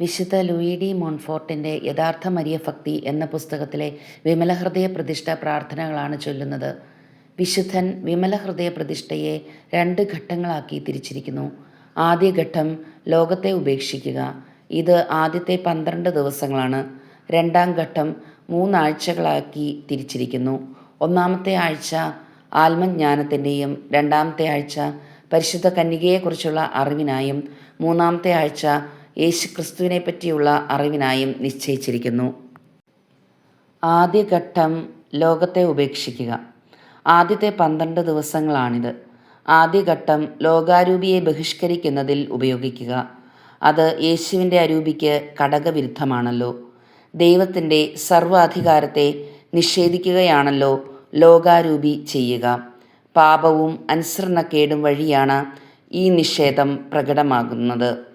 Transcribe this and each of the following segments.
വിശുദ്ധ Louis D മോൺഫോർട്ടിന്റെ യഥാർത്ഥ Maria ഭക്തി എന്ന പുസ്തകത്തിലെ വിമലഹൃദയ പ്രതിഷ്ഠ പ്രാർത്ഥനകളാണ് ചൊല്ലുന്നത്. വിശുദ്ധൻ വിമലഹൃദയ പ്രതിഷ്ഠയെ രണ്ട് ഘട്ടങ്ങളാക്കി തിരിച്ചിരിക്കുന്നു. ആദ്യ ഘട്ടം ലോകത്തെ ഉപേക്ഷിക്കുക. ഇത് ആദ്യത്തെ പന്ത്രണ്ട് ദിവസങ്ങളാണ്. രണ്ടാം ഘട്ടം മൂന്നാഴ്ചകളാക്കി തിരിച്ചിരിക്കുന്നു. ഒന്നാമത്തെ ആഴ്ച ആത്മജ്ഞാനത്തിന്റെയും രണ്ടാമത്തെ ആഴ്ച പരിശുദ്ധ കന്യകയെക്കുറിച്ചുള്ള അറിവിനായും മൂന്നാമത്തെ ആഴ്ച യേശു ക്രിസ്തുവിനെ പറ്റിയുള്ള അറിവിനായും നിശ്ചയിച്ചിരിക്കുന്നു. ആദ്യഘട്ടം ലോകത്തെ ഉപേക്ഷിക്കുക. ആദ്യത്തെ പന്ത്രണ്ട് ദിവസങ്ങളാണിത്. ആദ്യഘട്ടം ലോകാരൂപിയെ ബഹിഷ്കരിക്കുന്നതിൽ ഉപയോഗിക്കുക. അത് യേശുവിന്റെ അരൂപിക്ക് കടകവിരുദ്ധമാണല്ലോ. ദൈവത്തിന്റെ സർവാധികാരത്തെ നിഷേധിക്കുകയാണല്ലോ ലോകാരൂപി ചെയ്യുക. പാപവും അനുസരണക്കേടും വഴിയാണ് ഈ നിഷേധം പ്രകടമാകുന്നത്.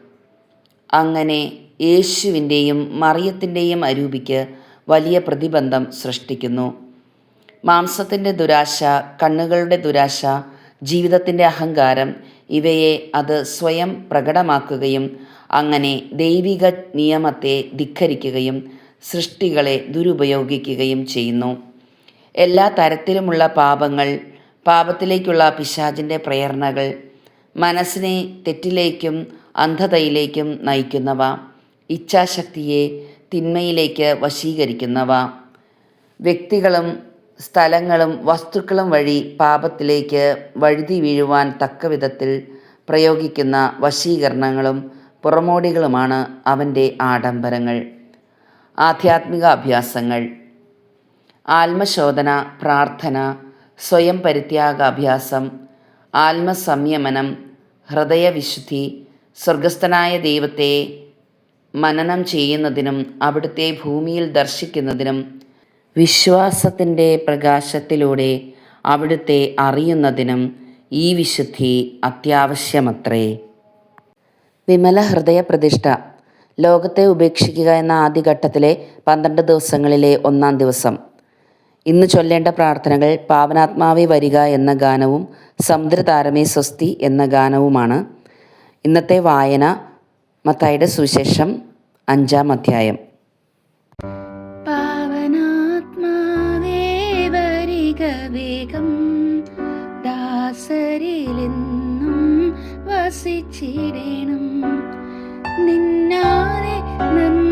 അങ്ങനെ യേശുവിന്റെയും മറിയത്തിന്റെയും അരൂപിക്ക് വലിയ പ്രതിബന്ധം സൃഷ്ടിക്കുന്നു. മാംസത്തിന്റെ ദുരാശ കണ്ണുകളുടെ ദുരാശ ജീവിതത്തിന്റെ അഹങ്കാരം ഇവയെ അത് സ്വയം പ്രകടമാക്കുകയും അങ്ങനെ ദൈവിക നിയമത്തെ ധിക്കരിക്കുകയും സൃഷ്ടികളെ ദുരുപയോഗിക്കുകയും ചെയ്യുന്നു. എല്ലാ തരത്തിലുമുള്ള പാപങ്ങൾ പാപത്തിലേക്കുള്ള പിശാചിന്റെ പ്രേരണകൾ മനസ്സിനെ തെറ്റിലേക്കും അന്ധതയിലേക്കും നയിക്കുന്നവ. ഇച്ഛാശക്തിയെ തിന്മയിലേക്ക് വശീകരിക്കുന്നവ. വ്യക്തികളും സ്ഥലങ്ങളും വസ്തുക്കളും വഴി പാപത്തിലേക്ക് വഴുതി വീഴുവാൻ തക്കവിധത്തിൽ പ്രയോഗിക്കുന്ന വശീകരണങ്ങളും പുറമോടികളുമാണ് അവന്റെ ആഡംബരങ്ങൾ. ആധ്യാത്മിക അഭ്യാസങ്ങൾ ആത്മശോധന പ്രാർത്ഥന സ്വയം പരിത്യാഗാഭ്യാസം ആത്മസംയമനം ഹൃദയവിശുദ്ധി സ്വർഗസ്ഥനായ ദൈവത്തെ മനനം ചെയ്യുന്നതിനും അവിടുത്തെ ഭൂമിയിൽ ദർശിക്കുന്നതിനും വിശ്വാസത്തിന്റെ പ്രകാശത്തിലൂടെ അവിടുത്തെ അറിയുന്നതിനും ഈ വിശുദ്ധി അത്യാവശ്യമത്രേ. വിമല ഹൃദയ പ്രതിഷ്ഠ ലോകത്തെ ഉപേക്ഷിക്കുക എന്ന ആദ്യഘട്ടത്തിലെ പന്ത്രണ്ട് ദിവസങ്ങളിലെ ഒന്നാം ദിവസം. ഇന്ന് ചൊല്ലേണ്ട പ്രാർത്ഥനകൾ പാവനാത്മാവെ വരിക എന്ന ഗാനവും സമുദ്രതാരമേ സ്വസ്തി എന്ന ഗാനവുമാണ്. ഇന്നത്തെ വായന മത്തായിയുടെ സുവിശേഷം അഞ്ചാം അധ്യായം. വേഗം ദാസരിലെന്നും വസിച്ചിടേണം. നിന്നാലെ നിർമ്മിതമായ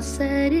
ദാസര്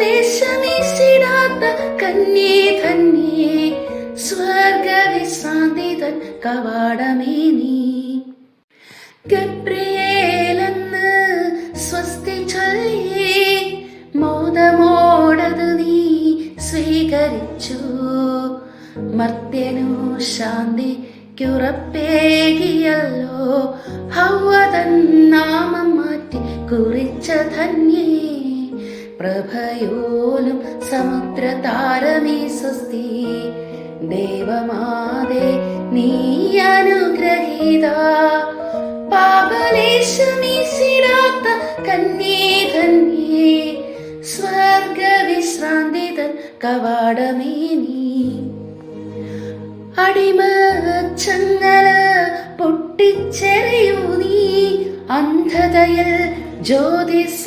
പാപലേശമീശിടാത്ത കന്യേ ധന്യേ സ്വർഗവിശ്രാന്തിതൻ കവാടമേ നീ. ഗബ്രിയേലെന്ന് സ്വസ്തി ചൊല്ലേ മോദമോടത് നീ സ്വീകരിച്ചു. മർത്യനു ശാന്തിക്കുറപ്പേകിയല്ലോ ഹൗവതൻ നാമം മാറ്റി കുറിച്ച ധന്യേ. പ്രഭയോലും സമുദ്രതാരമേ സ്വസ്തി. ദേവമാതേ നീ അനുഗ്രഹീത. പാപലേശമീശിടാത്ത കന്യേ ധന്യേ സ്വർഗവിശ്രാന്തിതൻ കവാടമേ നീ. അടിമ ചങ്ങല പൊട്ടിച്ചെറിയൂ നീ. അന്ധതയിൽ ജ്യോതിസാകുതായേ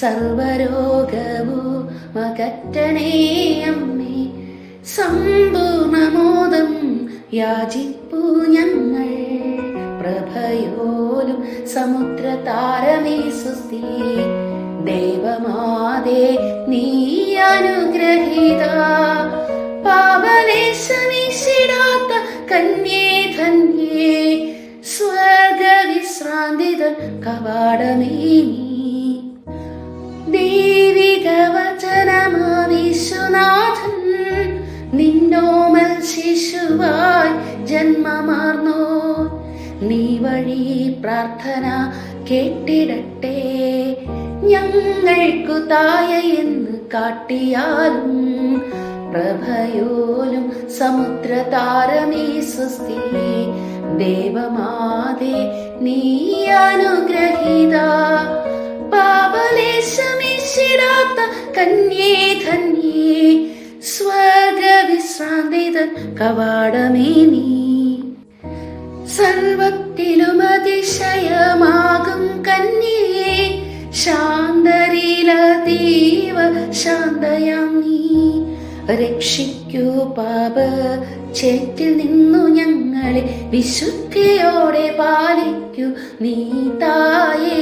സർവരോഗവോ മകറ്റണേ അമ്മേ. സമ്പൂർണമോദം യാചിപ്പൂ ഞങ്ങൾ പ്രഭയോലും സമുദ്രതാരമേ സുസ്ഥി. ദൈവമാതേ നീ അനുഗ്രഹീത. പാവലേശമീശിടാത്ത കന്യേ ധന്യേ സ്വർഗവിശ്രാന്തിതൻ കവാടമേ നീ ദൈവിക വചനമാവിശ്വനാഥൻ നിന്നോമൽ ശിശുവായി ജന്മമാർന്നോ. നീ വഴി പ്രാർത്ഥന കേട്ടിടട്ടെ ഞങ്ങൾക്കു തായ എന്ന് കാട്ടിയാലും പ്രഭയോലും സമുദ്രതാരമേ സ്വസ്തി ദേവമാതേ നീ അനുഗ്രഹീത. പാപലേശമീശിടാത്ത കന്യേ ധന്യേ സ്വർഗവിശ്രാന്തിതൻ കവാടമേ നീ. സർവത്തിലും അതിശയമാകും കന്യേ ശാന്തരീലതീവ ശാന്തയാം നീ. രക്ഷിക്കൂ പാപ ചേറ്റിൽ നിന്നു ഞങ്ങളെ വിശുദ്ധിയോടെ പാലിക്കൂ. നീ തായേ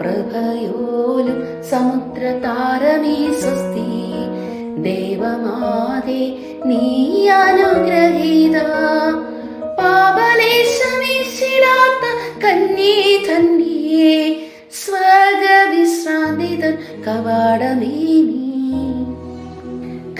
പ്രഭയോലും സമുദ്ര താരമേ സ്വസ്തി. ദേവമാതേ നീ അനുഗ്രഹീത. പാപലേശമീശിടാത്ത കന്യേ ധന്യേ സ്വർഗവിശ്രാന്തിതൻ കവാടമേ നീ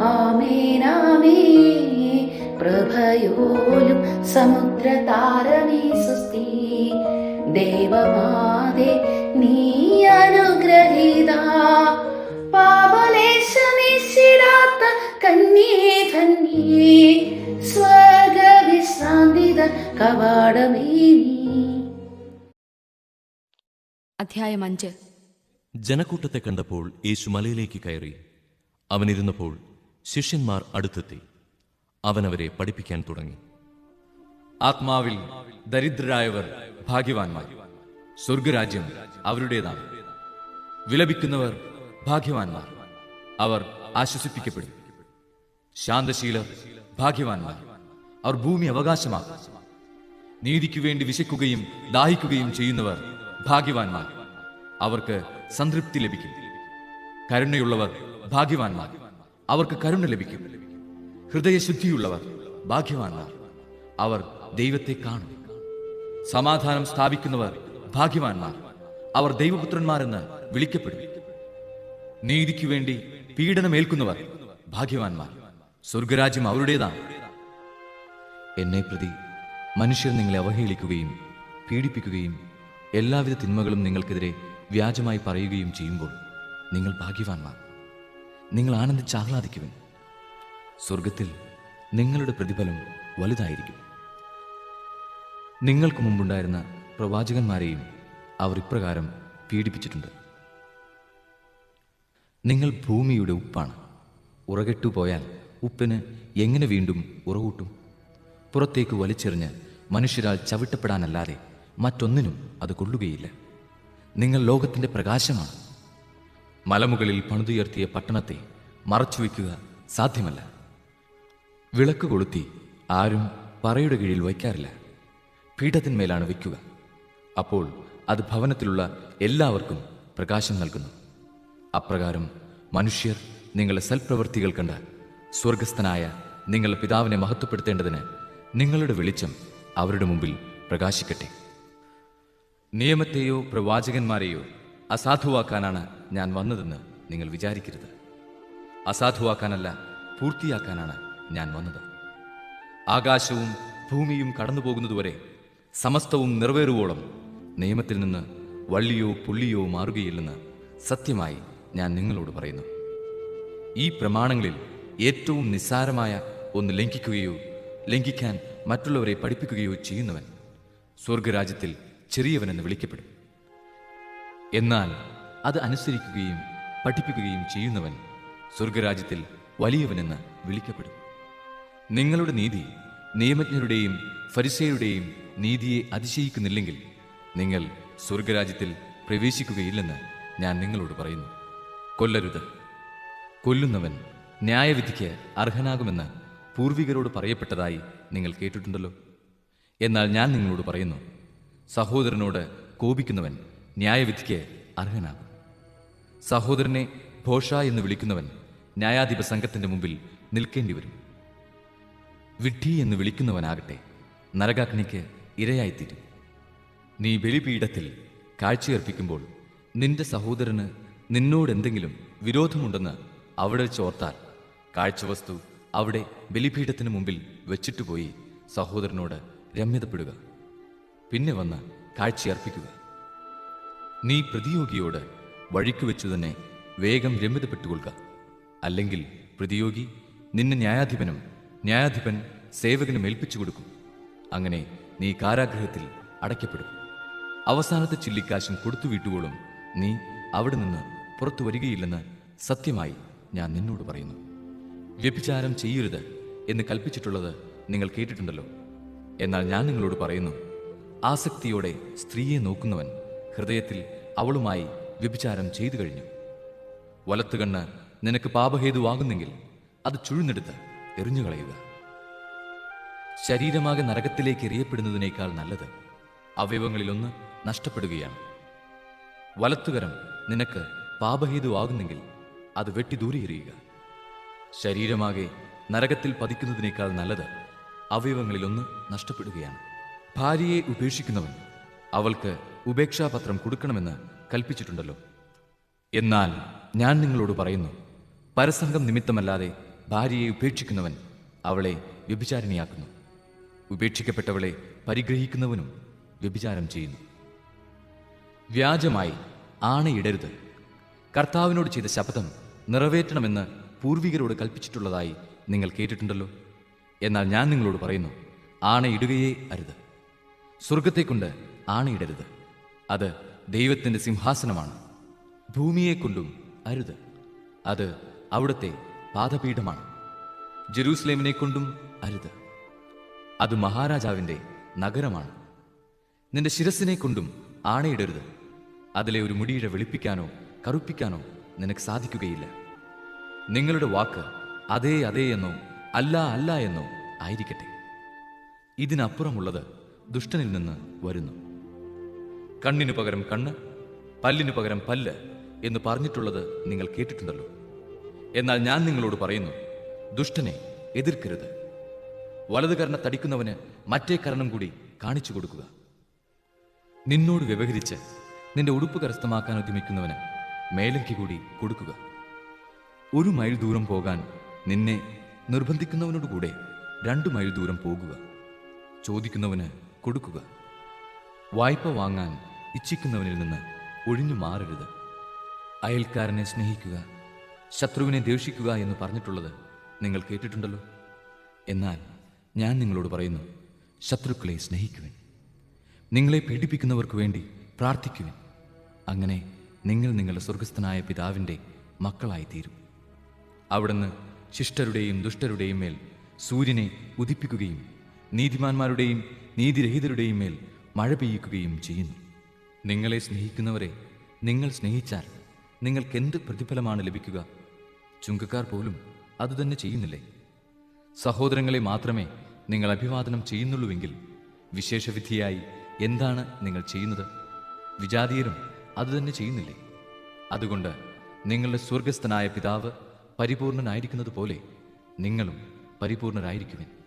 ആമേനാമേ പ്രഭയോലും സമുദ്രതാരമേ സുസ്തി ദേവമാതേ നീ അനുഗ്രഹീത. പാപലേശമേശിടാത്ത കന്യേ ധന്യേ. സ്വർഗവിശ്രാന്തിത കവാടമേ നീ. അധ്യായം അഞ്ച്. ജനക്കൂട്ടത്തെ കണ്ടപ്പോൾ യേശു മലയിലേക്ക് കയറി. അവനിരുന്നപ്പോൾ ശിഷ്യന്മാർ അടുത്തെത്തി. അവനവരെ പഠിപ്പിക്കാൻ തുടങ്ങി. ആത്മാവിൽ ദരിദ്രരായവർ ഭാഗ്യവാന്മാർ. സ്വർഗരാജ്യം അവരുടേതാണ്. വിലപിക്കുന്നവർ ഭാഗ്യവാന്മാർ. അവർ ആശ്വസിപ്പിക്കപ്പെടും. ശാന്തശീലർ ഭാഗ്യവാന്മാർ. അവർ ഭൂമി അവകാശമാക്കും. നീതിക്കു വേണ്ടി വിശക്കുകയും ദാഹിക്കുകയും ചെയ്യുന്നവർ ഭാഗ്യവാന്മാർ. അവർക്ക് സംതൃപ്തി ലഭിക്കും. കരുണയുള്ളവർ ഭാഗ്യവാന്മാർ. അവർക്ക് കരുണ ലഭിക്കും. ഹൃദയശുദ്ധിയുള്ളവർ ഭാഗ്യവാന്മാർ. അവർ ദൈവത്തെ കാണും. സമാധാനം സ്ഥാപിക്കുന്നവർ ഭാഗ്യവാന്മാർ. അവർ ദൈവപുത്രന്മാരെന്ന് വിളിക്കപ്പെടും. നീതിക്കു വേണ്ടി പീഡനമേൽക്കുന്നവർ ഭാഗ്യവാന്മാർ. സ്വർഗരാജ്യം അവരുടേതാണ്. എന്നെ പ്രതി മനുഷ്യർ നിങ്ങളെ അവഹേളിക്കുകയും പീഡിപ്പിക്കുകയും എല്ലാവിധ തിന്മകളും നിങ്ങൾക്കെതിരെ വ്യാജമായി പറയുകയും ചെയ്യുമ്പോൾ നിങ്ങൾ ഭാഗ്യവാന്മാർ. നിങ്ങൾ ആനന്ദിച്ച് ആഹ്ലാദിക്കുവിൻ. സ്വർഗത്തിൽ നിങ്ങളുടെ പ്രതിഫലം വലുതായിരിക്കും. നിങ്ങൾക്ക് മുമ്പുണ്ടായിരുന്ന പ്രവാചകന്മാരെയും അവർ ഇപ്രകാരം പീഡിപ്പിച്ചിട്ടുണ്ട്. നിങ്ങൾ ഭൂമിയുടെ ഉപ്പാണ്. ഉറകെട്ടു പോയാൽ ഉപ്പിന് എങ്ങനെ വീണ്ടും ഉറകൂട്ടും പുറത്തേക്ക് വലിച്ചെറിഞ്ഞ് മനുഷ്യരാൽ ചവിട്ടപ്പെടാനല്ലാതെ മറ്റൊന്നിനും അത് കൊള്ളുകയില്ല. നിങ്ങൾ ലോകത്തിന്റെ പ്രകാശമാണ്. മലമുകളിൽ പണിതുയർത്തിയ പട്ടണത്തെ മറച്ചുവെക്കുക സാധ്യമല്ല. വിളക്ക് കൊളുത്തി ആരും പറയുടെ കീഴിൽ വയ്ക്കാറില്ല. പീഠത്തിന്മേലാണ് വയ്ക്കുക. അപ്പോൾ അത് ഭവനത്തിലുള്ള എല്ലാവർക്കും പ്രകാശം നൽകുന്നു. അപ്രകാരം മനുഷ്യർ നിങ്ങളുടെ സൽപ്രവൃത്തികൾ കണ്ട് സ്വർഗസ്ഥനായ നിങ്ങളുടെ പിതാവിനെ മഹത്വപ്പെടുത്തേണ്ടതിന് നിങ്ങളുടെ വെളിച്ചം അവരുടെ മുമ്പിൽ പ്രകാശിക്കട്ടെ. നിയമത്തെയോ പ്രവാചകന്മാരെയോ അസാധുവാക്കാനാണ് ഞാൻ വന്നതെന്ന് നിങ്ങൾ വിചാരിക്കരുത്. അസാധുവാക്കാനല്ല പൂർത്തിയാക്കാനാണ് ഞാൻ വന്നത്. ആകാശവും ഭൂമിയും കടന്നു പോകുന്നതുവരെ സമസ്തവും നിറവേറുവോളം നിയമത്തിൽ നിന്ന് വള്ളിയോ പുള്ളിയോ മാറുകയില്ലെന്ന് സത്യമായി ഞാൻ നിങ്ങളോട് പറയുന്നു. ഈ പ്രമാണങ്ങളിൽ ഏറ്റവും നിസ്സാരമായ ഒന്ന് ലംഘിക്കുകയോ ലംഘിക്കാൻ മറ്റുള്ളവരെ പഠിപ്പിക്കുകയോ ചെയ്യുന്നവൻ സ്വർഗരാജ്യത്തിൽ ചെറിയവനെന്ന് വിളിക്കപ്പെടും. എന്നാൽ അത് അനുസരിക്കുകയും പഠിപ്പിക്കുകയും ചെയ്യുന്നവൻ സ്വർഗരാജ്യത്തിൽ വലിയവനെന്ന് വിളിക്കപ്പെടും. നിങ്ങളുടെ നീതി നിയമജ്ഞരുടെയും ഫരിസേരുടെയും നീതിയെ അതിശയിക്കുന്നില്ലെങ്കിൽ നിങ്ങൾ സ്വർഗരാജ്യത്തിൽ പ്രവേശിക്കുകയില്ലെന്ന് ഞാൻ നിങ്ങളോട് പറയുന്നു. കൊല്ലരുത്. കൊല്ലുന്നവൻ ന്യായവിധിക്ക് അർഹനാകുമെന്ന് പൂർവികരോട് പറയപ്പെട്ടതായി നിങ്ങൾ കേട്ടിട്ടുണ്ടല്ലോ. എന്നാൽ ഞാൻ നിങ്ങളോട് പറയുന്നു സഹോദരനോട് കോപിക്കുന്നവൻ ന്യായവിധിക്ക് അർഹനാകും. സഹോദരനെ ഭോഷ എന്ന് വിളിക്കുന്നവൻ ന്യായാധിപ സംഘത്തിന്റെ മുമ്പിൽ നിൽക്കേണ്ടി വരും വിഡ്ഢി എന്ന് വിളിക്കുന്നവനാകട്ടെ നരകാഗ്നിക്ക് ഇരയായിത്തീരും. നീ ബലിപീഠത്തിൽ കാഴ്ചയർപ്പിക്കുമ്പോൾ നിന്റെ സഹോദരന് നിന്നോടെന്തെങ്കിലും വിരോധമുണ്ടെന്ന് അവിടെ വെച്ച് ഓർത്താൽ കാഴ്ചവസ്തു അവിടെ ബലിപീഠത്തിന് മുമ്പിൽ വെച്ചിട്ട് പോയി സഹോദരനോട് രമ്യതപ്പെടുക. പിന്നെ വന്ന് കാഴ്ചയർപ്പിക്കുക. നീ പ്രതിയോഗിയോട് വഴിക്ക് വെച്ചു തന്നെ വേഗം രമ്യതപ്പെട്ടുകൊള്ളുക. അല്ലെങ്കിൽ പ്രതിയോഗി നിന്നെ ന്യായാധിപനും ന്യായാധിപൻ സേവകനും ഏൽപ്പിച്ചു കൊടുക്കും. അങ്ങനെ നീ കാരാഗ്രഹത്തിൽ അടയ്ക്കപ്പെടും. അവസാനത്തെ ചില്ലിക്കാശും കൊടുത്തു വീട്ടുകളും നീ അവിടെ നിന്ന് പുറത്തു വരികയില്ലെന്ന് സത്യമായി ഞാൻ നിന്നോട് പറയുന്നു. വ്യഭിചാരം ചെയ്യരുത് എന്ന് കൽപ്പിച്ചിട്ടുള്ളത് നിങ്ങൾ കേട്ടിട്ടുണ്ടല്ലോ. എന്നാൽ ഞാൻ നിങ്ങളോട് പറയുന്നു ആസക്തിയോടെ സ്ത്രീയെ നോക്കുന്നവൻ ഹൃദയത്തിൽ അവളുമായി വ്യഭിചാരം ചെയ്തു കഴിഞ്ഞു. വലത്തുകണ്ണ് നിനക്ക് പാപഹേതുവാകുന്നെങ്കിൽ അത് ചുഴുന്നെടുത്ത് എറിഞ്ഞുകളയുക ശരീരമാകെ നരകത്തിലേക്ക് എറിയപ്പെടുന്നതിനേക്കാൾ നല്ലത് അവയവങ്ങളിലൊന്ന് നഷ്ടപ്പെടുകയാണ്. വലത്തുകരം നിനക്ക് പാപഹേതുവാകുന്നെങ്കിൽ അത് വെട്ടി ദൂരെ എറിയുക. ശരീരമാകെ നരകത്തിൽ പതിക്കുന്നതിനേക്കാൾ നല്ലത് അവയവങ്ങളിലൊന്ന് നഷ്ടപ്പെടുകയാണ്. ഭാര്യയെ ഉപേക്ഷിക്കുന്നവൻ അവൾക്ക് ഉപേക്ഷാപത്രം കൊടുക്കണമെന്ന് കൽപ്പിച്ചിട്ടുണ്ടല്ലോ. എന്നാൽ ഞാൻ നിങ്ങളോട് പറയുന്നു പരസംഗം നിമിത്തമല്ലാതെ ഭാര്യയെ ഉപേക്ഷിക്കുന്നവൻ അവളെ വ്യഭിചാരിണിയാക്കുന്നു. ഉപേക്ഷിക്കപ്പെട്ടവളെ പരിഗ്രഹിക്കുന്നവനും വ്യഭിചാരം ചെയ്യുന്നു. വ്യാജമായി ആണയിടരുത്. കർത്താവിനോട് ചെയ്ത ശപഥം നിറവേറ്റണമെന്ന് പൂർവികരോട് കൽപ്പിച്ചിട്ടുള്ളതായി നിങ്ങൾ കേട്ടിട്ടുണ്ടല്ലോ. എന്നാൽ ഞാൻ നിങ്ങളോട് പറയുന്നു ആണയിടുകയേ അരുത്. സ്വർഗത്തെക്കൊണ്ട് ആണയിടരുത്. അത് ദൈവത്തിന്റെ സിംഹാസനമാണ്. ഭൂമിയെക്കൊണ്ടും അരുത്. അത് അവിടുത്തെ പാദപീഠമാണ്. ജെറൂസലേമിനെ കൊണ്ടും അരുത്. അത് മഹാരാജാവിന്റെ നഗരമാണ്. നിന്റെ ശിരസിനെ കൊണ്ടും ആണയിടരുത്. അതിലെ ഒരു മുടിയുടെ വെളുപ്പിക്കാനോ കറുപ്പിക്കാനോ നിനക്ക് സാധിക്കുകയില്ല. നിങ്ങളുടെ വാക്ക് അതേ അതേ എന്നോ അല്ല അല്ല എന്നോ ആയിരിക്കട്ടെ. ഇതിനപ്പുറമുള്ളത് ദുഷ്ടനിൽ നിന്ന് വരുന്നു. കണ്ണിനു പകരം കണ്ണ് പല്ലിനു പകരം പല്ല് എന്ന് പറഞ്ഞിട്ടുള്ളത് നിങ്ങൾ കേട്ടിട്ടുണ്ടല്ലോ. എന്നാൽ ഞാൻ നിങ്ങളോട് പറയുന്നു ദുഷ്ടനെ എതിർക്കരുത്. വലത് കരണ തടിക്കുന്നവന് മറ്റേ കരണം കൂടി കാണിച്ചു കൊടുക്കുക. നിന്നോട് വ്യവഹരിച്ച് നിന്റെ ഉടുപ്പ് കരസ്ഥമാക്കാൻ ഉദ്യമിക്കുന്നവന് മേലങ്കി കൂടി കൊടുക്കുക. ഒരു മൈൽ ദൂരം പോകാൻ നിന്നെ നിർബന്ധിക്കുന്നവനോടുകൂടെ രണ്ടു മൈൽ ദൂരം പോകുക. ചോദിക്കുന്നവന് കൊടുക്കുക. വായ്പ വാങ്ങാൻ ഇച്ഛിക്കുന്നവനിൽ നിന്ന് ഒഴിഞ്ഞു മാറരുത്. അയൽക്കാരനെ സ്നേഹിക്കുക ശത്രുവിനെ ദേഷിക്കുക എന്ന് പറഞ്ഞിട്ടുള്ളത് നിങ്ങൾ കേട്ടിട്ടുണ്ടല്ലോ. എന്നാൽ ഞാൻ നിങ്ങളോട് പറയുന്നു ശത്രുക്കളെ സ്നേഹിക്കുവിൻ. നിങ്ങളെ പീഡിപ്പിക്കുന്നവർക്ക് വേണ്ടി പ്രാർത്ഥിക്കുവിൻ. അങ്ങനെ നിങ്ങൾ നിങ്ങളുടെ സ്വർഗസ്ഥനായ പിതാവിന്റെ മക്കളായിത്തീരും. അവിടുന്ന് ശിഷ്ടരുടെയും ദുഷ്ടരുടെയും മേൽ സൂര്യനെ ഉദിപ്പിക്കുകയും നീതിമാന്മാരുടെയും നീതിരഹിതരുടെയും മേൽ മഴ പെയ്യിക്കുകയും ചെയ്യുന്നു. നിങ്ങളെ സ്നേഹിക്കുന്നവരെ നിങ്ങൾ സ്നേഹിച്ചാൽ നിങ്ങൾക്ക് എന്ത് പ്രതിഫലമാണ് ലഭിക്കുക? ചുങ്കക്കാർ പോലും അതുതന്നെ ചെയ്യുന്നില്ലേ? സഹോദരങ്ങളെ മാത്രമേ നിങ്ങൾ അഭിവാദനം ചെയ്യുന്നുള്ളൂവെങ്കിൽ വിശേഷവിധിയായി എന്താണ് നിങ്ങൾ ചെയ്യുന്നത്? വിജാതീയരും അതുതന്നെ ചെയ്യുന്നില്ലേ? അതുകൊണ്ട് നിങ്ങളുടെ സ്വർഗസ്ഥനായ പിതാവ് പരിപൂർണനായിരിക്കുന്നത് പോലെ നിങ്ങളും പരിപൂർണരായിരിക്കുവിൻ.